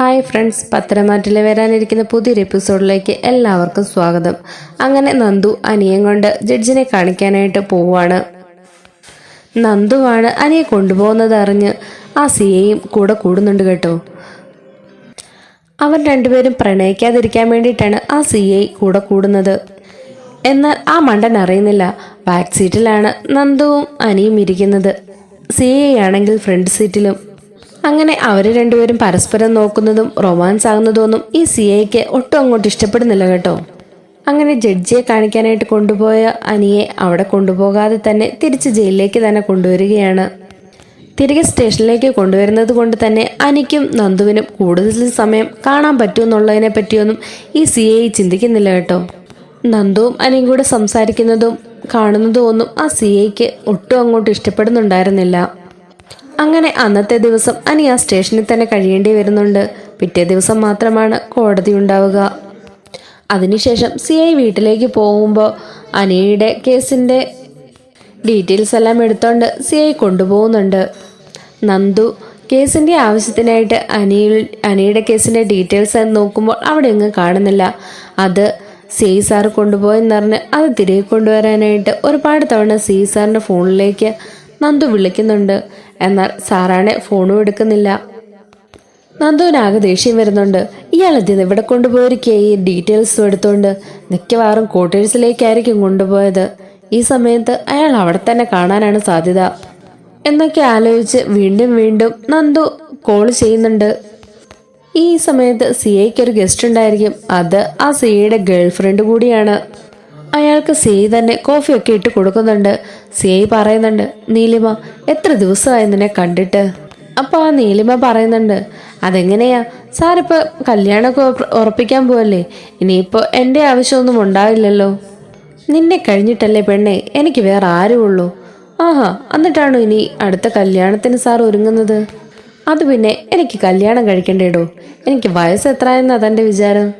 Hi friends പത്തരമാറ്റിൽ വരാനിരിക്കുന്ന പുതിയൊരു എപ്പിസോഡിലേക്ക് എല്ലാവർക്കും സ്വാഗതം. അങ്ങനെ നന്ദു അനിയൻ കൊണ്ട് ജഡ്ജിനെ കാണിക്കാനായിട്ട് പോവാണ്. നന്ദുവാണ് അനിയെ കൊണ്ടുപോകുന്നത് അറിഞ്ഞ് ആ സിയെയും കൂടെ കൂടുന്നുണ്ട് കേട്ടോ. അവർ രണ്ടുപേരും പ്രണയിക്കാതിരിക്കാൻ വേണ്ടിയിട്ടാണ് ആ സിയെ കൂടെ കൂടുന്നത്. എന്നാൽ ആ മണ്ടൻ അറിയുന്നില്ല. ബാക്ക് സീറ്റിലാണ് നന്ദുവും അനിയും ഇരിക്കുന്നത്. സിയെ ആണെങ്കിൽ ഫ്രണ്ട് സീറ്റിലും അങ്ങനെ അവർ രണ്ടുപേരും പരസ്പരം നോക്കുന്നതും റൊമാൻസ് ആകുന്നതൊന്നും ഈ സി ഐക്ക് ഒട്ടും അങ്ങോട്ട് ഇഷ്ടപ്പെടുന്നില്ല കേട്ടോ. അങ്ങനെ ജഡ്ജിയെ കാണിക്കാനായിട്ട് കൊണ്ടുപോയ അനിയെ അവിടെ കൊണ്ടുപോകാതെ തന്നെ തിരിച്ച് ജയിലിലേക്ക് തന്നെ കൊണ്ടുവരികയാണ്. തിരികെ സ്റ്റേഷനിലേക്ക് കൊണ്ടുവരുന്നത് കൊണ്ട് തന്നെ അനിക്കും നന്ദുവിനും കൂടുതൽ സമയം കാണാൻ പറ്റുമെന്നുള്ളതിനെ പറ്റിയൊന്നും ഈ സി ഐ ചിന്തിക്കുന്നില്ല കേട്ടോ. നന്ദുവും അനിയും കൂടെ സംസാരിക്കുന്നതും കാണുന്നതും ഒന്നും ആ സി ഐക്ക് ഒട്ടും അങ്ങോട്ട് ഇഷ്ടപ്പെടുന്നുണ്ടായിരുന്നില്ല. അങ്ങനെ അന്നത്തെ ദിവസം അനി ആ സ്റ്റേഷനിൽ തന്നെ കഴിയേണ്ടി വരുന്നുണ്ട്. പിറ്റേ ദിവസം മാത്രമാണ് കോടതി ഉണ്ടാവുക. അതിനുശേഷം സി ഐ വീട്ടിലേക്ക് പോകുമ്പോൾ അനിയുടെ കേസിന്റെ ഡീറ്റെയിൽസ് എല്ലാം എടുത്തോണ്ട് സി ഐ കൊണ്ടുപോകുന്നുണ്ട്. നന്ദു കേസിന്റെ ആവശ്യത്തിനായിട്ട് അനിയിൽ അനിയുടെ കേസിന്റെ ഡീറ്റെയിൽസ് നോക്കുമ്പോൾ അവിടെ എങ്ങും കാണുന്നില്ല. അത് സി ഐ സാറ് കൊണ്ടുപോയെന്നറിഞ്ഞ് അത് തിരികെ കൊണ്ടുവരാനായിട്ട് ഒരുപാട് തവണ സി ഐ സാറിന്റെ ഫോണിലേക്ക് നന്ദു വിളിക്കുന്നുണ്ട്. എന്നാൽ സാറാണെ ഫോണും എടുക്കുന്നില്ല. നന്ദുവിനാകെ ദേഷ്യം വരുന്നുണ്ട്. ഇയാൾ എന്തിനാ ഇവിടെ കൊണ്ടുപോയിരിക്കുക ഈ ഡീറ്റെയിൽസും എടുത്തുകൊണ്ട് മിക്കവാറും ക്വാർട്ടേഴ്സിലേക്കായിരിക്കും കൊണ്ടുപോയത്. ഈ സമയത്ത് അയാൾ അവിടെ തന്നെ കാണാനാണ് സാധ്യത. എന്നൊക്കെ ആലോചിച്ച് വീണ്ടും വീണ്ടും നന്ദു കോൾ ചെയ്യുന്നുണ്ട്. ഈ സമയത്ത് സിയയ്ക്ക് ഒരു ഗസ്റ്റ് ഉണ്ടായിരിക്കും. അത് ആ സിയയുടെ ഗേൾ ഗേൾഫ്രണ്ട് കൂടിയാണ്. അയാൾക്ക് സി തന്നെ കോഫിയൊക്കെ ഇട്ട് കൊടുക്കുന്നുണ്ട്. സി പറയുന്നുണ്ട് നീലിമ എത്ര ദിവസമായി നിന്നെ കണ്ടിട്ട്? അപ്പോൾ ആ നീലിമ പറയുന്നുണ്ട് അതെങ്ങനെയാ? സാറിപ്പോൾ കല്യാണമൊക്കെ ഉറപ്പ്- ഉറപ്പിക്കാൻ പോവല്ലേ? ഇനിയിപ്പോൾ എന്റെ ആവശ്യമൊന്നും ഉണ്ടാവില്ലല്ലോ. നിന്നെ കഴിഞ്ഞിട്ടല്ലേ പെണ്ണെ? എനിക്ക് വേറെ ആരും ഉള്ളൂ ആഹാ എന്നിട്ടാണോ ഇനി അടുത്ത കല്യാണത്തിന് സാർ ഒരുങ്ങുന്നത്? അത് പിന്നെ എനിക്ക് കല്യാണം കഴിക്കണ്ടേടോ? എനിക്ക് വയസ്സ് എത്രയെന്നാ തന്റെ വിചാരം?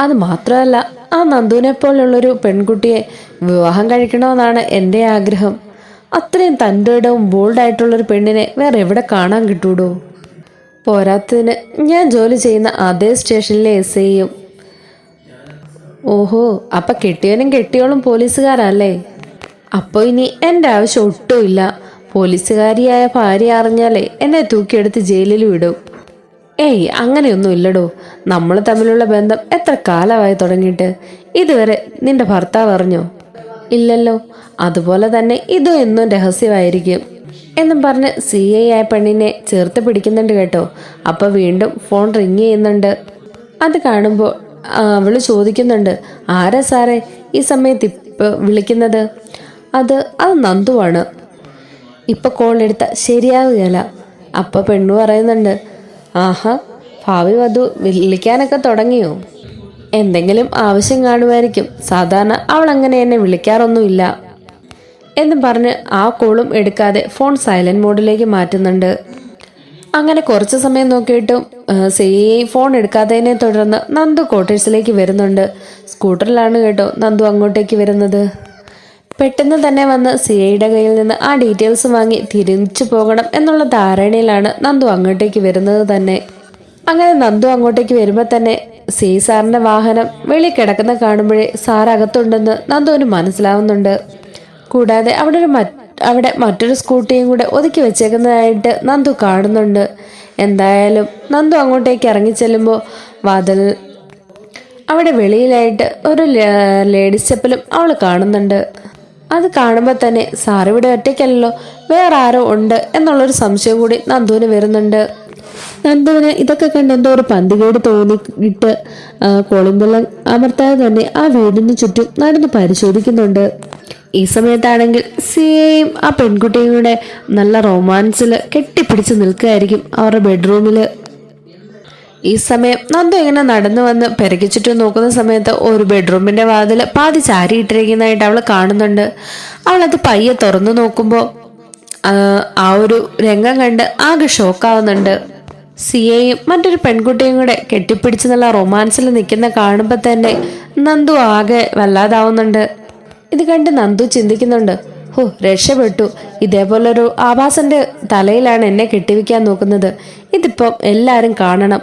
അത് മാത്രമല്ല ആ നന്ദുവിനെ പോലുള്ളൊരു പെൺകുട്ടിയെ വിവാഹം കഴിക്കണമെന്നാണ് എന്റെ ആഗ്രഹം. അത്രയും തന്റെ ഇടവും ബോൾഡായിട്ടുള്ളൊരു പെണ്ണിനെ വേറെ എവിടെ കാണാൻ കിട്ടൂടോ? പോരാത്തതിന് ഞാൻ ജോലി ചെയ്യുന്ന അതേ സ്റ്റേഷനിലെ എസ് ഐയും. ഓഹോ അപ്പം കെട്ടിയവനും കെട്ടിയോളും പോലീസുകാരല്ലേ? അപ്പോൾ ഇനി എന്റെ ആവശ്യം ഒട്ടുമില്ല. പോലീസുകാരിയായ ഭാര്യ അറിഞ്ഞാലേ എന്നെ തൂക്കിയെടുത്ത് ജയിലിൽ വിടും. ഏയ് അങ്ങനെയൊന്നും ഇല്ലടോ. നമ്മൾ തമ്മിലുള്ള ബന്ധം എത്ര കാലമായി തുടങ്ങിയിട്ട്? ഇതുവരെ നിന്റെ ഭർത്താവ് അറിഞ്ഞോ? ഇല്ലല്ലോ. അതുപോലെ തന്നെ ഇതും എന്നും രഹസ്യമായിരിക്കും. എന്നും പറഞ്ഞ് സി ഐ ആയ പെണ്ണിനെ ചേർത്ത് പിടിക്കുന്നുണ്ട് കേട്ടോ. അപ്പൊ വീണ്ടും ഫോൺ റിങ് ചെയ്യുന്നുണ്ട്. അത് കാണുമ്പോൾ അവൾ ചോദിക്കുന്നുണ്ട് ആരാ സാറേ ഈ സമയത്ത് ഇപ്പൊ വിളിക്കുന്നത്? അത് അത് നന്ദുവാണ്. ഇപ്പൊ കോൾ എടുത്ത ശരിയാവുകയല്ല. അപ്പൊ പെണ്ണു പറയുന്നുണ്ട് ആഹാ ഭാവി വധു വിളിക്കാനൊക്കെ തുടങ്ങിയോ? എന്തെങ്കിലും ആവശ്യം കാണുമായിരിക്കും. സാധാരണ അവൾ അങ്ങനെ എന്നെ വിളിക്കാറൊന്നുമില്ല. എന്ന് പറഞ്ഞ് ആ കോളും എടുക്കാതെ ഫോൺ സൈലന്റ് മോഡിലേക്ക് മാറ്റുന്നുണ്ട്. അങ്ങനെ കുറച്ച് സമയം നോക്കിയിട്ടും സേ ഫോൺ എടുക്കാത്തതിനെ തുടർന്ന് നന്ദു കോട്ടേഴ്സിലേക്ക് വരുന്നുണ്ട്. സ്കൂട്ടറിലാണ് കേട്ടോ നന്ദു അങ്ങോട്ടേക്ക് വരുന്നത്. പെട്ടെന്ന് തന്നെ വന്ന് സി ഐയുടെ കയ്യിൽ നിന്ന് ആ ഡീറ്റെയിൽസ് വാങ്ങി തിരിച്ചു പോകണം എന്നുള്ള ധാരണയിലാണ് നന്ദു അങ്ങോട്ടേക്ക് വരുന്നത് തന്നെ. അങ്ങനെ നന്ദു അങ്ങോട്ടേക്ക് വരുമ്പോൾ തന്നെ സി സാറിന്റെ വാഹനം വെളി കിടക്കുന്ന കാണുമ്പോഴേ സാർ അകത്തുണ്ടെന്ന് നന്ദുവിന് മനസ്സിലാവുന്നുണ്ട്. കൂടാതെ അവിടെ ഒരു അവിടെ മറ്റൊരു സ്കൂട്ടിയും കൂടെ ഒതുക്കി വെച്ചേക്കുന്നതായിട്ട് നന്ദു കാണുന്നുണ്ട്. എന്തായാലും നന്ദു അങ്ങോട്ടേക്ക് ഇറങ്ങി ചെല്ലുമ്പോൾ വാതിൽ അവിടെ വെളിയിലായിട്ട് ഒരു ലേഡീസ് ചെപ്പലും അവൾ കാണുന്നുണ്ട്. അത് കാണുമ്പോൾ തന്നെ സാർ ഇവിടെ ഒറ്റയ്ക്കല്ലോ വേറെ ആരോ ഉണ്ട് എന്നുള്ളൊരു സംശയം കൂടി നന്ദുവിന് വരുന്നുണ്ട്. നന്ദുവിന് ഇതൊക്കെ കണ്ട് എന്തോ ഒരു പന്തികേട് തോന്നിയിട്ട് കോളിംബെല്ലാം അമർത്താതെ തന്നെ ആ വീടിന് ചുറ്റും നടന്ന് പരിശോധിക്കുന്നുണ്ട്. ഈ സമയത്താണെങ്കിൽ സിയെയും ആ പെൺകുട്ടിയും കൂടെ നല്ല റൊമാൻസിൽ കെട്ടിപ്പിടിച്ച് നിൽക്കുകയായിരിക്കും അവരുടെ ബെഡ്റൂമിൽ ഈ സമയം നന്ദു ഇങ്ങനെ നടന്നു വന്ന് പെരകി ചുറ്റും നോക്കുന്ന സമയത്ത് ഒരു ബെഡ്റൂമിന്റെ വാതിൽ പാതി ചാരിയിട്ടിരിക്കുന്നതായിട്ട് അവൾ കാണുന്നുണ്ട്. അവൾ അത് പയ്യെ തുറന്നു നോക്കുമ്പോൾ ആ ഒരു രംഗം കണ്ട് ആകെ ഷോക്കാവുന്നുണ്ട്. സിയയും മറ്റൊരു പെൺകുട്ടിയും കൂടെ കെട്ടിപ്പിടിച്ച് നല്ല റൊമാൻസിൽ നിൽക്കുന്ന കാണുമ്പോൾ തന്നെ നന്ദു ആകെ വല്ലാതാവുന്നുണ്ട്. ഇത് കണ്ട് നന്ദു ചിന്തിക്കുന്നുണ്ട് ഹോ രക്ഷപ്പെട്ടു. ഇതേപോലൊരു ആഭാസന്റെ തലയിലാണ് എന്നെ കെട്ടിവെക്കാൻ നോക്കുന്നത്. ഇതിപ്പം എല്ലാവരും കാണണം.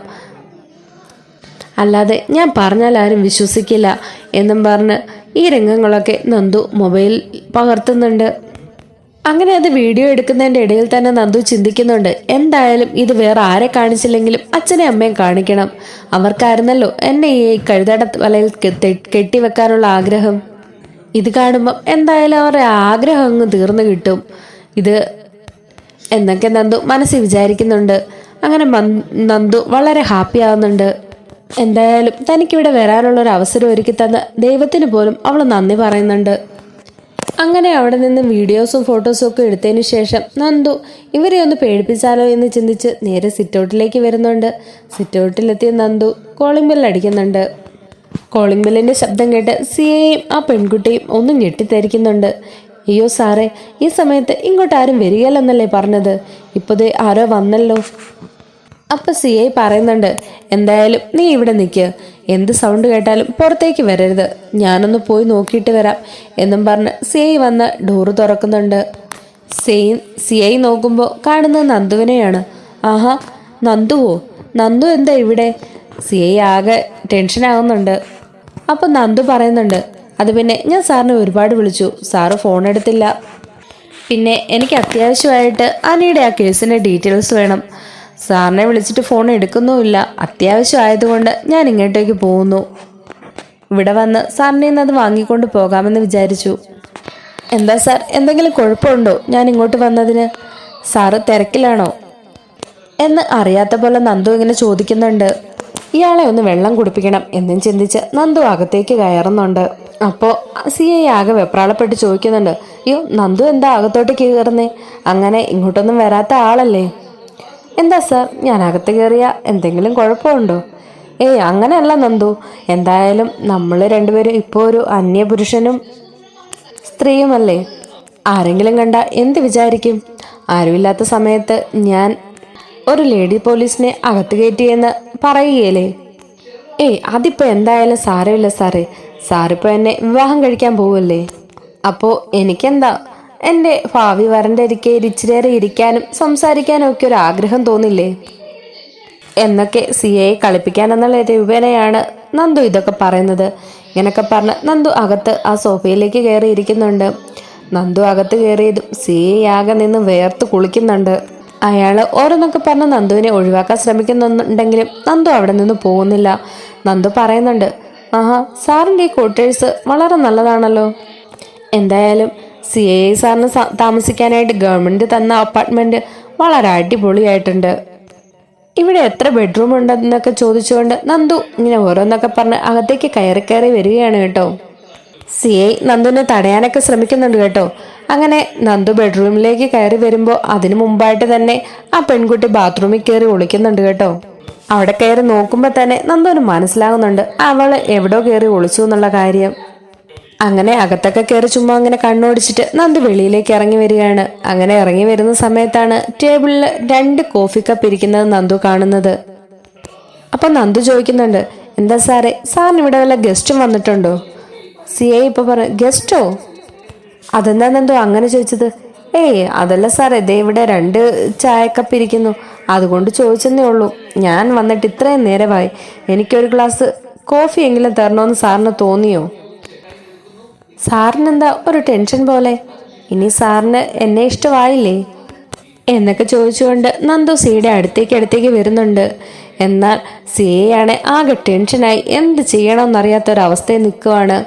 അല്ലാതെ ഞാൻ പറഞ്ഞാൽ ആരും വിശ്വസിക്കില്ല എന്നും പറഞ്ഞ് ഈ രംഗങ്ങളൊക്കെ നന്ദു മൊബൈൽ പകർത്തുന്നുണ്ട്. അങ്ങനെ അത് വീഡിയോ എടുക്കുന്നതിന്റെ ഇടയിൽ തന്നെ നന്ദു ചിന്തിക്കുന്നുണ്ട് എന്തായാലും ഇത് വേറെ ആരെ കാണിച്ചില്ലെങ്കിലും അച്ഛനെ അമ്മയും കാണിക്കണം. അവർക്കായിരുന്നല്ലോ എന്നെ ഈ കഴുതട വലയിൽ കെട്ടി- കെട്ടിവെക്കാനുള്ള ആഗ്രഹം. ഇത് കാണുമ്പം എന്തായാലും അവരുടെ ആഗ്രഹം അങ്ങ് തീർന്നു കിട്ടും. ഇത് എന്നൊക്കെ നന്ദു മനസ്സിൽ വിചാരിക്കുന്നുണ്ട്. അങ്ങനെ നന്ദു വളരെ ഹാപ്പി ആവുന്നുണ്ട്. എന്തായാലും തനിക്കിവിടെ വരാനുള്ള ഒരു അവസരം ഒരുക്കി തന്ന ദൈവത്തിന് പോലും അവൾ നന്ദി പറയുന്നുണ്ട്. അങ്ങനെ അവിടെ നിന്ന് വീഡിയോസും ഫോട്ടോസും ഒക്കെ എടുത്തതിന് ശേഷം നന്ദു ഇവരെ ഒന്ന് പേടിപ്പിച്ചാലോ എന്ന് ചിന്തിച്ച് നേരെ സിറ്റൗട്ടിലേക്ക് വരുന്നുണ്ട്. സിറ്റൗട്ടിലെത്തിയ നന്ദു കോളിംഗ് ബെൽ അടിക്കുന്നുണ്ട്. കോളിംഗ് ബെല്ലിന്റെ ശബ്ദം കേട്ട് സിയെയും ആ പെൺകുട്ടിയും ഒന്ന് ഞെട്ടിത്തരിക്കുന്നുണ്ട്. അയ്യോ സാറേ ഈ സമയത്ത് ഇങ്ങോട്ട് ആരും വരികയില്ലെന്നല്ലേ പറഞ്ഞത്? ഇപ്പോഴേ ആരോ വന്നല്ലോ. അപ്പൊ സി ഐ പറയുന്നുണ്ട് എന്തായാലും നീ ഇവിടെ നിൽക്ക് എന്ത് സൗണ്ട് കേട്ടാലും പുറത്തേക്ക് വരരുത്. ഞാനൊന്ന് പോയി നോക്കിയിട്ട് വരാം എന്നും പറഞ്ഞ് സി ഐ വന്ന് ഡോറ് തുറക്കുന്നുണ്ട്. സെയിൻ സി ഐ നോക്കുമ്പോൾ കാണുന്നത് നന്ദുവിനെയാണ്. ആഹാ നന്ദുവോ? നന്ദു എന്താ ഇവിടെ? സി ഐ ആകെ ടെൻഷനാകുന്നുണ്ട് അപ്പോൾ നന്ദു പറയുന്നുണ്ട് അത് പിന്നെ ഞാൻ സാറിനെ ഒരുപാട് വിളിച്ചു. സാറ് ഫോൺ എടുത്തില്ല. പിന്നെ എനിക്ക് അത്യാവശ്യമായിട്ട് അനിയുടെ ആ കേസിന്റെ ഡീറ്റെയിൽസ് വേണം. സാറിനെ വിളിച്ചിട്ട് ഫോൺ എടുക്കുന്നുമില്ല. അത്യാവശ്യമായതുകൊണ്ട് ഞാൻ ഇങ്ങോട്ടേക്ക് പോകുന്നു. ഇവിടെ വന്ന് സാറിനെ ഇന്ന് അത് വാങ്ങിക്കൊണ്ട് പോകാമെന്ന് വിചാരിച്ചു. എന്താ സാർ എന്തെങ്കിലും കുഴപ്പമുണ്ടോ? ഞാൻ ഇങ്ങോട്ട് വന്നതിന് സാറ് തിരക്കിലാണോ? എന്ന് അറിയാത്ത പോലെ നന്ദു ഇങ്ങനെ ചോദിക്കുന്നുണ്ട്. ഇയാളെ ഒന്ന് വെള്ളം കുടിപ്പിക്കണം എന്നും ചിന്തിച്ച് നന്ദു അകത്തേക്ക് കയറുന്നുണ്ട്. അപ്പോൾ സി ഐ ആകെ വെപ്രാളപ്പെട്ട് ചോദിക്കുന്നുണ്ട്. അയ്യോ നന്ദു എന്താ അകത്തോട്ട് കയറുന്നേ? അങ്ങനെ ഇങ്ങോട്ടൊന്നും വരാത്ത ആളല്ലേ? എന്താ സർ? ഞാൻ അകത്ത് കയറിയ എന്തെങ്കിലും കുഴപ്പമുണ്ടോ? ഏയ് അങ്ങനെയല്ല നന്ദു. എന്തായാലും നമ്മൾ രണ്ടുപേരും ഇപ്പോൾ ഒരു അന്യപുരുഷനും സ്ത്രീയുമല്ലേ? ആരെങ്കിലും കണ്ട എന്ത് വിചാരിക്കും? ആരുമില്ലാത്ത സമയത്ത് ഞാൻ ഒരു ലേഡി പോലീസിനെ അകത്ത് കയറ്റിയെന്ന് പറയുകയല്ലേ? ഏയ് അതിപ്പോൾ എന്തായാലും സാരമില്ല സാറേ. സാറിപ്പോൾ എന്നെ വിവാഹം കഴിക്കാൻ പോവല്ലേ? അപ്പോൾ എനിക്കെന്താ? എന്റെ ഭാവി വരന്റെ ഇരിക്കെ ഇരിക്കാനും സംസാരിക്കാനും ഒക്കെ ഒരു ആഗ്രഹം തോന്നില്ലേ? എന്നൊക്കെ സി കളിപ്പിക്കാൻ എന്നുള്ള രൂപേണയാണ് നന്ദു ഇതൊക്കെ പറയുന്നത്. ഇങ്ങനൊക്കെ പറഞ്ഞ് നന്ദു അകത്ത് ആ സോഫയിലേക്ക് കയറി ഇരിക്കുന്നുണ്ട്. നന്ദു അകത്ത് കയറിയതും സി എ ആകെ നിന്ന് വേർത്ത് കുളിക്കുന്നുണ്ട്. അയാൾ ഓരോന്നൊക്കെ പറഞ്ഞ് നന്ദുവിനെ ഒഴിവാക്കാൻ ശ്രമിക്കുന്നുണ്ടെങ്കിലും നന്ദു അവിടെ നിന്ന് പോകുന്നില്ല. നന്ദു പറയുന്നുണ്ട് ആഹാ സാറിന്റെ ഈ ക്വാർട്ടേഴ്സ് വളരെ നല്ലതാണല്ലോ. എന്തായാലും സി എ സാറിന് താമസിക്കാനായിട്ട് ഗവൺമെന്റ് തന്ന അപ്പാർട്ട്മെന്റ് വളരെ അടിപൊളിയായിട്ടുണ്ട്. ഇവിടെ എത്ര ബെഡ്റൂം ഉണ്ടെന്നൊക്കെ ചോദിച്ചുകൊണ്ട് നന്ദു ഇങ്ങനെ ഓരോന്നൊക്കെ പറഞ്ഞ് അകത്തേക്ക് കയറി കയറി വരികയാണ് കേട്ടോ. സി ഐ നന്ദുവിനെ തടയാനൊക്കെ ശ്രമിക്കുന്നുണ്ട് കേട്ടോ. അങ്ങനെ നന്ദു ബെഡ്റൂമിലേക്ക് കയറി വരുമ്പോൾ അതിനു മുമ്പായിട്ട് തന്നെ ആ പെൺകുട്ടി ബാത്റൂമിൽ കയറി ഒളിക്കുന്നുണ്ട് കേട്ടോ. അവിടെ കയറി നോക്കുമ്പോൾ തന്നെ നന്ദുവിന് മനസ്സിലാകുന്നുണ്ട് അവൾ എവിടോ കയറി ഒളിച്ചു എന്നുള്ള കാര്യം. അങ്ങനെ അകത്തൊക്കെ കയറി ചുമ്മാ അങ്ങനെ കണ്ണോടിച്ചിട്ട് നന്ദു വെളിയിലേക്ക് ഇറങ്ങി വരികയാണ്. അങ്ങനെ ഇറങ്ങി വരുന്ന സമയത്താണ് ടേബിളിൽ രണ്ട് കോഫി കപ്പ് ഇരിക്കുന്നത് നന്ദു കാണുന്നത്. അപ്പൊ നന്ദു ചോദിക്കുന്നുണ്ട് എന്താ സാറേ സാറിന് ഇവിടെ വല്ല ഗസ്റ്റും വന്നിട്ടുണ്ടോ? സി ഐ ഇപ്പൊ പറ ഗസ്റ്റോ? അതെന്താ നന്ദു അങ്ങനെ ചോദിച്ചത്? ഏയ് അതല്ല സാറേ ദേ ഇവിടെ രണ്ട് ചായക്കപ്പ് ഇരിക്കുന്നു. അതുകൊണ്ട് ചോദിച്ചെന്നേ ഉള്ളൂ. ഞാൻ വന്നിട്ട് ഇത്രയും നേരമായി. എനിക്കൊരു ഗ്ലാസ് കോഫി എങ്കിലും തരണമെന്ന് സാറിന് തോന്നിയോ? സാറിനെന്താ ഒരു ടെൻഷൻ പോലെ? ഇനി സാറിന് എന്നെ ഇഷ്ടമായില്ലേ? എന്നൊക്കെ ചോദിച്ചുകൊണ്ട് നന്ദു സിയുടെ അടുത്തേക്ക് അടുത്തേക്ക് വരുന്നുണ്ട്. എന്നാൽ സിയയാണെ ആകെ ടെൻഷനായി എന്ത് ചെയ്യണമെന്നറിയാത്തൊരവസ്ഥയിൽ നിൽക്കുവാണ്.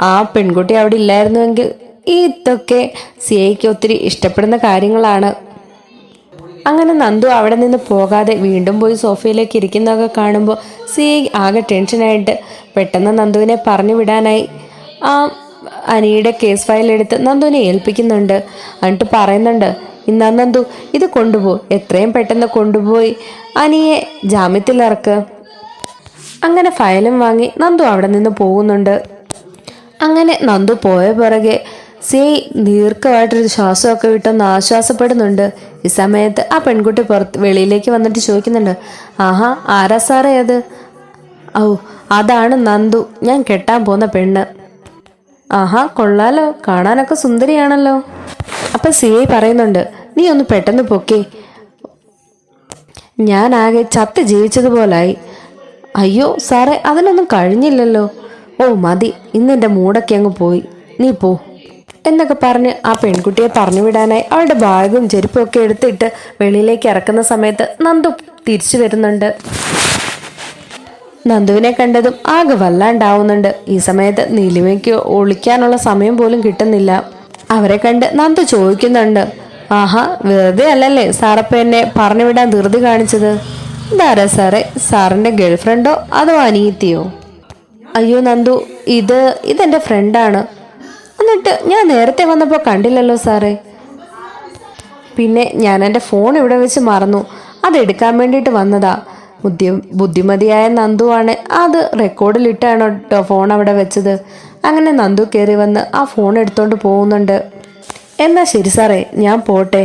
ആ പെൺകുട്ടി അവിടെ ഇല്ലായിരുന്നുവെങ്കിൽ ഇതൊക്കെ സിയയ്ക്ക് ഒത്തിരി ഇഷ്ടപ്പെടുന്ന കാര്യങ്ങളാണ്. അങ്ങനെ നന്ദു അവിടെ നിന്ന് പോകാതെ വീണ്ടും പോയി സോഫയിലേക്ക് ഇരിക്കുന്നതൊക്കെ കാണുമ്പോൾ സി ആകെ ടെൻഷനായിട്ട് പെട്ടെന്ന് നന്ദുവിനെ പറഞ്ഞു വിടാനായി. ആ അനിയുടെ കേസ് ഫയൽ എടുത്ത് നന്ദുവിനെ ഏൽപ്പിക്കുന്നുണ്ട്. എന്നിട്ട് പറയുന്നുണ്ട് ഇന്നാ നന്ദു ഇത് കൊണ്ടുപോയി എത്രയും പെട്ടെന്ന് കൊണ്ടുപോയി. അനിയെ ജാമ്യത്തിലിറക്ക് അങ്ങനെ ഫയലും വാങ്ങി നന്ദു അവിടെ നിന്ന് പോകുന്നുണ്ട്. അങ്ങനെ നന്ദു പോയ പിറകെ സി ദീർഘമായിട്ടൊരു ശ്വാസമൊക്കെ വിട്ടൊന്ന് ആശ്വാസപ്പെടുന്നുണ്ട്. ഈ സമയത്ത് ആ പെൺകുട്ടി പുറത്ത് വെളിയിലേക്ക് വന്നിട്ട് ചോദിക്കുന്നുണ്ട് ആഹാ ആരാ സാറേ അത്? ഔ അതാണ് നന്ദു. ഞാൻ കെട്ടാൻ പോകുന്ന പെണ്ണ്. ആഹാ കൊള്ളാലോ. കാണാനൊക്കെ സുന്ദരിയാണല്ലോ. അപ്പൊ സി ഐ പറയുന്നുണ്ട് നീ ഒന്ന് പെട്ടെന്ന് പൊക്കേ. ഞാൻ ആകെ ചത്ത് ജീവിച്ചതുപോലായി. അയ്യോ സാറേ അതിനൊന്നും കഴിഞ്ഞില്ലല്ലോ. ഓ മതി ഇന്നെന്റെ മൂടൊക്കെ അങ്ങ് പോയി. നീ പോ. എന്നൊക്കെ പറഞ്ഞ് ആ പെൺകുട്ടിയെ പറഞ്ഞു വിടാനായി അവളുടെ ബാഗും ചെരുപ്പും ഒക്കെ എടുത്തിട്ട് വെളിയിലേക്ക് ഇറക്കുന്ന സമയത്ത് നന്ദു തിരിച്ചു വരുന്നുണ്ട്. നന്ദുവിനെ കണ്ടതും ആകെ വല്ലാണ്ടാവുന്നുണ്ട്. ഈ സമയത്ത് നീലിമയ്ക്ക് ഒളിക്കാനുള്ള സമയം പോലും കിട്ടുന്നില്ല. അവരെ കണ്ട് നന്ദു ചോദിക്കുന്നുണ്ട് ആഹാ വെറുതെ അല്ലല്ലേ സാറപ്പ എന്നെ പറഞ്ഞു വിടാൻ ധൃതി കാണിച്ചത്? ഇതാരാ സാറേ? സാറിന്റെ ഗേൾഫ്രണ്ടോ അതോ അനിയത്തിയോ? അയ്യോ നന്ദു ഇത് ഇതെന്റെ ഫ്രണ്ടാണ്. എന്നിട്ട് ഞാൻ നേരത്തെ വന്നപ്പോൾ കണ്ടില്ലല്ലോ സാറേ. പിന്നെ ഞാൻ എന്റെ ഫോൺ ഇവിടെ വെച്ച് മറന്നു. അതെടുക്കാൻ വേണ്ടിയിട്ട് വന്നതാ. ബുദ്ധി ബുദ്ധിമതിയായ നന്ദുവാണ് അത് റെക്കോർഡിലിട്ടാണ് കേട്ടോ ഫോൺ അവിടെ വെച്ചത്. അങ്ങനെ നന്ദു കയറി വന്ന് ആ ഫോൺ എടുത്തോണ്ട് പോകുന്നുണ്ട്. എന്നാ ശരി സാറേ ഞാൻ പോട്ടെ.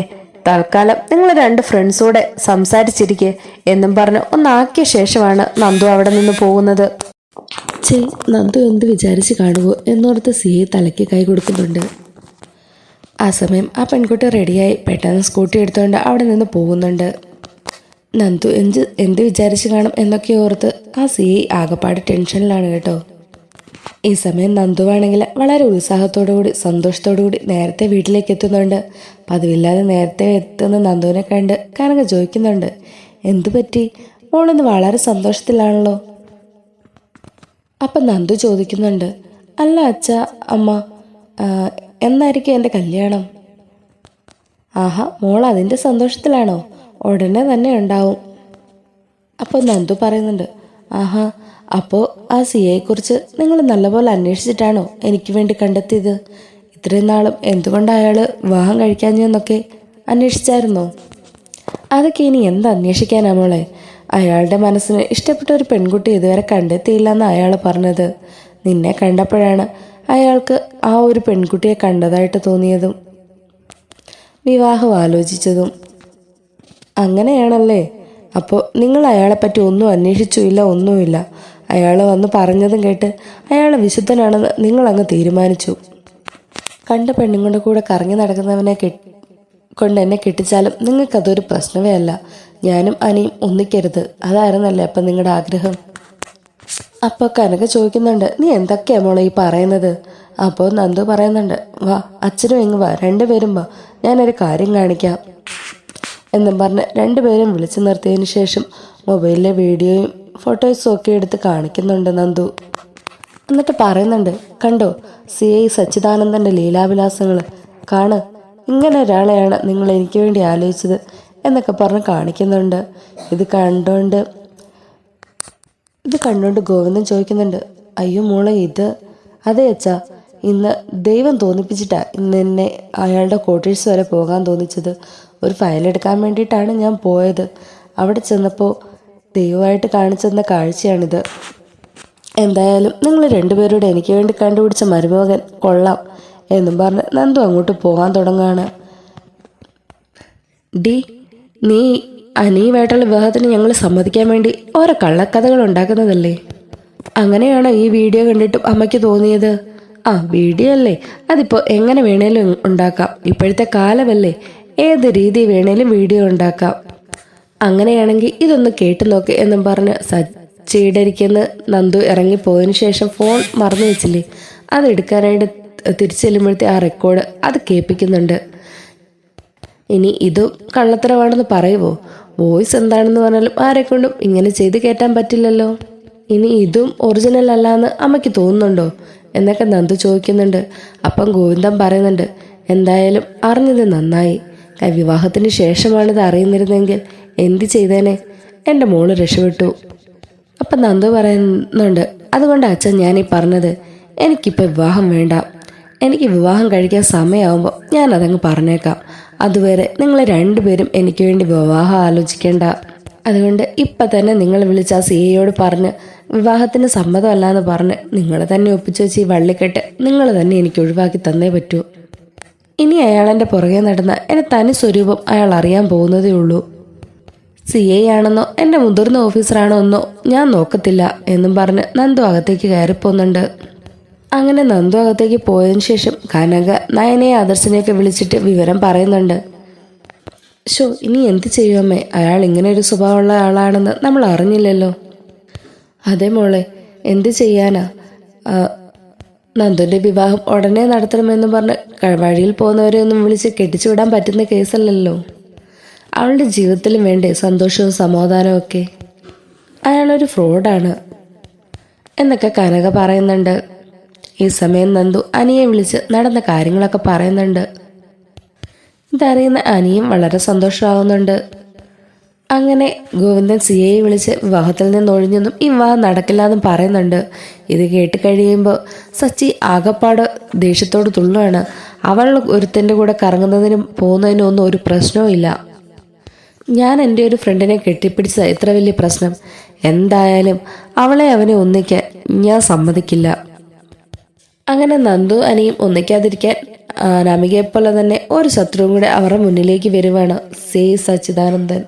തൽക്കാലം നിങ്ങൾ രണ്ട് ഫ്രണ്ട്സൂടെ സംസാരിച്ചിരിക്കെ എന്നും പറഞ്ഞ് ഒന്നാക്കിയ ശേഷമാണ് നന്ദു അവിടെ നിന്ന് പോകുന്നത്. ചേ നന്ദു എന്ത് വിചാരിച്ച് കാണുമോ എന്നോർത്ത് സിയെ തലയ്ക്ക് കൈ കൊടുക്കുന്നുണ്ട്. ആ സമയം ആ പെൺകുട്ടി റെഡിയായി പെട്ടെന്ന് സ്കൂട്ടി എടുത്തുകൊണ്ട് അവിടെ നിന്ന് പോകുന്നുണ്ട്. നന്ദു എന്ത് എന്ത് വിചാരിച്ചു കാണും എന്നൊക്കെ ഓർത്ത് ആ സി ആകപ്പാട് ടെൻഷനിലാണ് കേട്ടോ. ഈ സമയം നന്ദുവാണെങ്കിൽ വളരെ ഉത്സാഹത്തോടുകൂടി സന്തോഷത്തോടുകൂടി നേരത്തെ വീട്ടിലേക്ക് എത്തുന്നുണ്ട്. പതിവില്ലാതെ നേരത്തെ എത്തുന്ന നന്ദുവിനെ കണ്ട് കനക ചോദിക്കുന്നുണ്ട് എന്തു പറ്റി? മോളിന്ന് വളരെ സന്തോഷത്തിലാണല്ലോ. അപ്പം നന്ദു ചോദിക്കുന്നുണ്ട് അല്ല അച്ഛ അമ്മ എന്നായിരിക്കും എന്റെ കല്യാണം? ആഹാ മോൾ അതിന്റെ സന്തോഷത്തിലാണോ? ഉടനെ തന്നെ ഉണ്ടാവും. അപ്പോൾ നന്ദു പറയുന്നുണ്ട് ആഹാ അപ്പോൾ ആ സിയെക്കുറിച്ച് നിങ്ങൾ നല്ലപോലെ അന്വേഷിച്ചിട്ടാണോ എനിക്ക് വേണ്ടി കണ്ടെത്തിയത്? ഇത്രയും നാളും എന്തുകൊണ്ട് അയാൾ വിവാഹം കഴിക്കാഞ്ഞെന്നൊക്കെ അന്വേഷിച്ചായിരുന്നോ? അതൊക്കെ ഇനി എന്ത് അന്വേഷിക്കാനാ മോളെ? അയാളുടെ മനസ്സിന് ഇഷ്ടപ്പെട്ട ഒരു പെൺകുട്ടി ഇതുവരെ കണ്ടെത്തിയില്ല എന്ന് അയാൾ പറഞ്ഞത്. നിന്നെ കണ്ടപ്പോഴാണ് അയാൾക്ക് ആ ഒരു പെൺകുട്ടിയെ കണ്ടതായിട്ട് തോന്നിയതും വിവാഹം ആലോചിച്ചതും. അങ്ങനെയാണല്ലേ? അപ്പോൾ നിങ്ങൾ അയാളെപ്പറ്റി ഒന്നും അന്വേഷിച്ചുമില്ല ഒന്നുമില്ല. അയാൾ വന്ന് പറഞ്ഞതും കേട്ട് അയാൾ വിശുദ്ധനാണെന്ന് നിങ്ങൾ അങ്ങ് തീരുമാനിച്ചു. കണ്ട പെണ്ണുങ്ങളുടെ കൂടെ കറങ്ങി നടക്കുന്നവനെ കെ കൊണ്ട് എന്നെ കെട്ടിച്ചാലും നിങ്ങൾക്കതൊരു പ്രശ്നമേ അല്ല. ഞാനും അനിയും ഒന്നിക്കരുത്. അതായിരുന്നല്ലേ അപ്പം നിങ്ങളുടെ ആഗ്രഹം? അപ്പോൾ കനക ചോദിക്കുന്നുണ്ട് നീ എന്തൊക്കെയാണ് മോളെ ഈ പറയുന്നത്? അപ്പോൾ നന്ദു പറയുന്നുണ്ട് വാ അച്ഛനും എങ്ങ് വാ രണ്ടുപേരും വാ. ഞാനൊരു കാര്യം കാണിക്കാം. എന്നും പറഞ്ഞ് രണ്ടുപേരും വിളിച്ചു നിർത്തിയതിന് ശേഷം മൊബൈലിലെ വീഡിയോയും ഫോട്ടോസും ഒക്കെ എടുത്ത് കാണിക്കുന്നുണ്ട് നന്ദു. എന്നിട്ട് പറയുന്നുണ്ട് കണ്ടോ സി ഐ സച്ചിദാനന്ദന്റെ ലീലാവിലാസങ്ങൾ കാണ് ഇങ്ങനെ ഒരാളെയാണ് നിങ്ങൾ എനിക്ക് വേണ്ടി ആലോചിച്ചത് എന്നൊക്കെ പറഞ്ഞ് കാണിക്കുന്നുണ്ട്. ഇത് കണ്ടോണ്ട് ഇത് കണ്ടുകൊണ്ട് ഗോവിന്ദൻ ചോദിക്കുന്നുണ്ട് അയ്യോ മോളെ ഇത് അതെ അച്ഛാ ഇന്ന് ദൈവം തോന്നിപ്പിച്ചിട്ടാ ഇന്ന് എന്നെ അയാളുടെ കോട്ടേഴ്സ് വരെ പോകാൻ തോന്നിച്ചത്. ഒരു ഫയൽ എടുക്കാൻ വേണ്ടിയിട്ടാണ് ഞാൻ പോയത്. അവിടെ ചെന്നപ്പോൾ ദൈവമായിട്ട് കാണിച്ചെന്ന കാഴ്ചയാണിത്. എന്തായാലും നിങ്ങൾ രണ്ടുപേരോട് എനിക്ക് വേണ്ടി കണ്ടുപിടിച്ച മരുമകൻ കൊള്ളാം എന്നും പറഞ്ഞ് നന്ദു അങ്ങോട്ട് പോകാൻ തുടങ്ങുകയാണ്. ഡി നീ അനിയുമായിട്ടുള്ള വിവാഹത്തിന് ഞങ്ങൾ സമ്മതിക്കാൻ വേണ്ടി ഓരോ കള്ളക്കഥകൾ ഉണ്ടാക്കുന്നതല്ലേ? അങ്ങനെയാണോ ഈ വീഡിയോ കണ്ടിട്ടും അമ്മയ്ക്ക് തോന്നിയത്? ആ വീഡിയോ അല്ലേ? അതിപ്പോൾ എങ്ങനെ വേണേലും ഉണ്ടാക്കാം. ഇപ്പോഴത്തെ കാലമല്ലേ? ഏത് രീതി വേണേലും വീഡിയോ ഉണ്ടാക്കാം. അങ്ങനെയാണെങ്കിൽ ഇതൊന്ന് കേട്ടു നോക്ക് എന്നും പറഞ്ഞ് സച്ചിടരിക്കുന്ന നന്ദു ഇറങ്ങിപ്പോയതിനു ശേഷം ഫോൺ മറന്നു വെച്ചില്ലേ? അത് എടുക്കാനായിട്ട് തിരിച്ചു ചെല്ലുമ്പോഴത്തെ ആ റെക്കോർഡ് അത് കേൾപ്പിക്കുന്നുണ്ട്. ഇനി ഇതും കള്ളത്തരമാണെന്ന് പറയുമോ വോയിസ് എന്താണെന്ന് പറഞ്ഞാലും ആരെക്കൊണ്ടും ഇങ്ങനെ ചെയ്ത് കയറ്റാൻ പറ്റില്ലല്ലോ. ഇനി ഇതും ഒറിജിനൽ അല്ലാന്ന് അമ്മയ്ക്ക് തോന്നുന്നുണ്ടോ? എന്നൊക്കെ നന്ദു ചോദിക്കുന്നുണ്ട്. അപ്പം ഗോവിന്ദൻ പറയുന്നുണ്ട് എന്തായാലും അറിഞ്ഞത് നന്നായി. വിവാഹത്തിന് ശേഷമാണിത് അറിയുന്നിരുന്നെങ്കിൽ എന്ത് ചെയ്തേനെ? എന്റെ മോൾ രക്ഷപ്പെട്ടു. അപ്പം നന്ദു പറയുന്നുണ്ട് അതുകൊണ്ട് അച്ഛൻ ഞാനീ പറഞ്ഞത്. എനിക്കിപ്പോൾ വിവാഹം വേണ്ട. എനിക്ക് വിവാഹം കഴിക്കാൻ സമയമാകുമ്പോൾ ഞാൻ അതങ്ങ് പറഞ്ഞേക്കാം. അതുവരെ നിങ്ങൾ രണ്ടുപേരും എനിക്ക് വേണ്ടി വിവാഹം ആലോചിക്കേണ്ട. അതുകൊണ്ട് ഇപ്പം തന്നെ നിങ്ങൾ വിളിച്ച ആ സി എയോട് പറഞ്ഞ് വിവാഹത്തിന് സമ്മതമല്ല എന്ന് പറഞ്ഞ് നിങ്ങൾ തന്നെ ഒപ്പിച്ചു വെച്ച് ഈ വള്ളിക്കെട്ട് നിങ്ങൾ തന്നെ എനിക്ക് ഒഴിവാക്കി തന്നേ പറ്റൂ. ഇനി അയാളെന്റെ പുറകെ നടന്ന എന്റെ തനി സ്വരൂപം അയാൾ അറിയാൻ പോകുന്നതേ ഉള്ളൂ. സി ഐ ആണെന്നോ എന്റെ മുതിർന്ന ഓഫീസറാണോ എന്നോ ഞാൻ നോക്കത്തില്ല എന്നും പറഞ്ഞ് നന്ദു അകത്തേക്ക് കയറിപ്പോന്നുണ്ട്. അങ്ങനെ നന്ദു അകത്തേക്ക് പോയതിനു ശേഷം കനക നയനയെ ആദർശനെയൊക്കെ വിളിച്ചിട്ട് വിവരം പറയുന്നുണ്ട്. ഷോ ഇനി എന്ത് ചെയ്യുമേ അയാൾ ഇങ്ങനെ ഒരു സ്വഭാവമുള്ള ആളാണെന്ന് നമ്മൾ അറിഞ്ഞില്ലല്ലോ. അതേ മോളെ എന്ത് ചെയ്യാനാ? നന്ദുന്റെ വിവാഹം ഉടനെ നടത്തണമെന്ന് പറഞ്ഞ് വഴിയിൽ പോകുന്നവരെ ഒന്നും വിളിച്ച് കെട്ടിച്ചു വിടാൻ പറ്റുന്ന കേസല്ലല്ലോ. അവളുടെ ജീവിതത്തിലും വേണ്ടേ സന്തോഷവും സമാധാനവും ഒക്കെ? അയാളൊരു ഫ്രോഡാണ്. എന്നൊക്കെ കനക പറയുന്നുണ്ട്. ഈ സമയം നന്ദു അനിയെ വിളിച്ച് നടന്ന കാര്യങ്ങളൊക്കെ പറയുന്നുണ്ട്. ഇതറിയുന്ന അനിയും വളരെ സന്തോഷമാവുന്നുണ്ട്. അങ്ങനെ ഗോവിന്ദൻ സിയെ വിളിച്ച് വിവാഹത്തിൽ നിന്ന് ഒഴിഞ്ഞെന്നും ഈ വിവാഹം നടക്കില്ലെന്നും പറയുന്നുണ്ട്. ഇത് കേട്ട് കഴിയുമ്പോൾ സച്ചി ആകപ്പാട് ദേഷ്യത്തോട് തുള്ളുകയാണ് അവൾ ഒരുത്തന്റെ കൂടെ കറങ്ങുന്നതിനും പോകുന്നതിനും ഒന്നും ഒരു പ്രശ്നവും ഇല്ല. ഞാൻ എന്റെ ഒരു ഫ്രണ്ടിനെ കെട്ടിപ്പിടിച്ച ഇത്ര വലിയ പ്രശ്നം. എന്തായാലും അവളെ അവനെ ഒന്നിക്കാൻ ഞാൻ സമ്മതിക്കില്ല. അങ്ങനെ നന്ദു അനിയും ഒന്നിക്കാതിരിക്കാൻ അനാമികയെപ്പോലെ തന്നെ ഒരു ശത്രുവും കൂടെ അവരുടെ മുന്നിലേക്ക് വരുവാണ് സേ. സച്ചിദാനന്ദൻ.